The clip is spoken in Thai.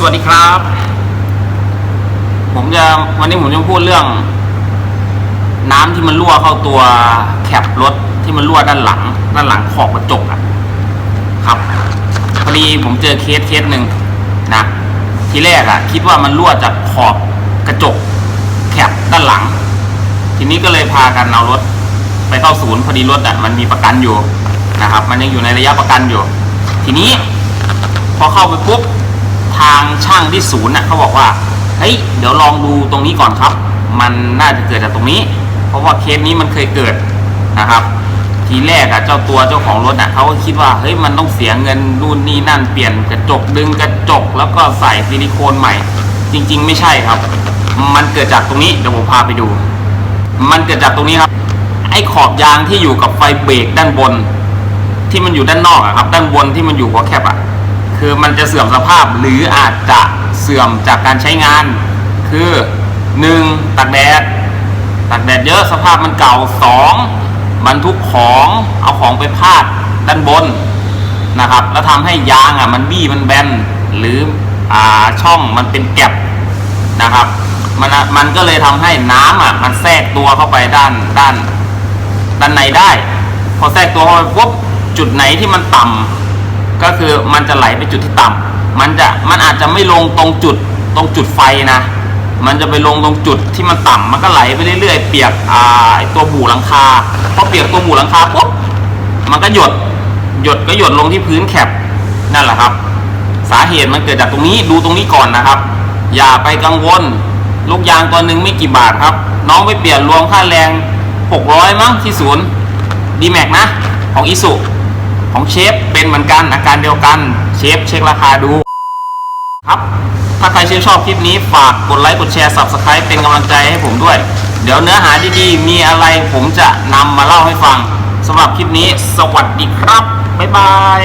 สวัสดีครับ ผมจะวันนี้ผมจะพูดเรื่อง น้ำที่มันรั่วเข้าตัวแคปรถที่มันรั่วด้านหลัง ด้านหลังขอบกระจกอะครับพอดีผมเจอเคสเคสหนึ่งนะทีแรกอะคิดว่ามันรั่วจากขอบกระจกแคปด้านหลัง ทีนี้ก็เลยพากันเอารถ ไปเข้าศูนย์พอดีรถอะมันมีประกันอยู่นะครับ มันยังอยู่ในระยะประกันอยู่ ทีนี้ พอเข้าไปปุ๊บ ทางช่างที่ศูนย์น่ะเขาบอกว่าเฮ้ยเดี๋ยวลองดูตรงนี้ก่อนครับ มันน่าจะเกิดจากตรงนี้ เพราะว่าเคสนี้มันเคยเกิดนะครับ ทีแรกอะเจ้าตัวเจ้าของรถน่ะเขาก็คิดว่าเฮ้ยมันต้องเสียเงินนู่นนี่นั่นเปลี่ยนกระจกดึงกระจกแล้วก็ใส่ซิลิโคนใหม่ จริง ๆ ไม่ใช่ครับ มันเกิดจากตรงนี้เดี๋ยวผมพาไปดู มันเกิดจากตรงนี้ครับ ไอ้ขอบยางที่อยู่กับไฟเบรกด้านบน ที่มันอยู่ด้านนอกอะครับ ด้านบนที่มันอยู่หัวแคบอะ คือมันจะเสื่อมสภาพหรืออาจจะเสื่อมจากการใช้งาน คือหนึ่งตากแดดตากแดดเยอะสภาพมันเก่าสองบรรทุกของเอาของไปพาดด้านบนนะครับ แล้วทำให้ยางอะมันบี้มันแบนหรืออ่าช่องมันเป็นแก็บนะครับมันมันก็เลยทำให้น้ำอะมันแทรกตัวเข้าไปด้านด้านด้านในได้ พอแทรกตัวเข้าไปปุ๊บจุดไหนที่มันต่ำ ก็คือมันจะไหลไปจุดที่ต่ำมันจะมันอาจจะไม่ลงตรงจุดตรงจุดไฟนะ มันจะไปลงตรงจุดที่มันต่ำมันก็ไหลไปเรื่อยๆ เปียกอ่าไอตัวบูหลังคาพอเปียกตัวบูหลังคาปุ๊บมันก็หยดหยดก็หยดลงที่พื้นแคปนั่นแหละครับ สาเหตุมันเกิดจากตรงนี้ดูตรงนี้ก่อนนะครับ อย่าไปกังวลลูกยางตัวหนึ่งไม่กี่บาทครับ น้องไปเปลี่ยนรวมค่าแรง 600 มั้งที่ศูนย์ดีแม็กนะ ของอิสุ ของเชฟเป็นเหมือนกันอาการเดียวกันเชฟเช็คราคาดูครับถ้าใครชื่นชอบคลิปนี้ฝากกดไลค์กดแชร์ Subscribe เป็นกำลังใจให้ผมด้วย เดี๋ยวเนื้อหาดีๆ มีอะไรผมจะนำมาเล่าให้ฟังสำหรับคลิปนี้ สวัสดีครับ บ๊ายบาย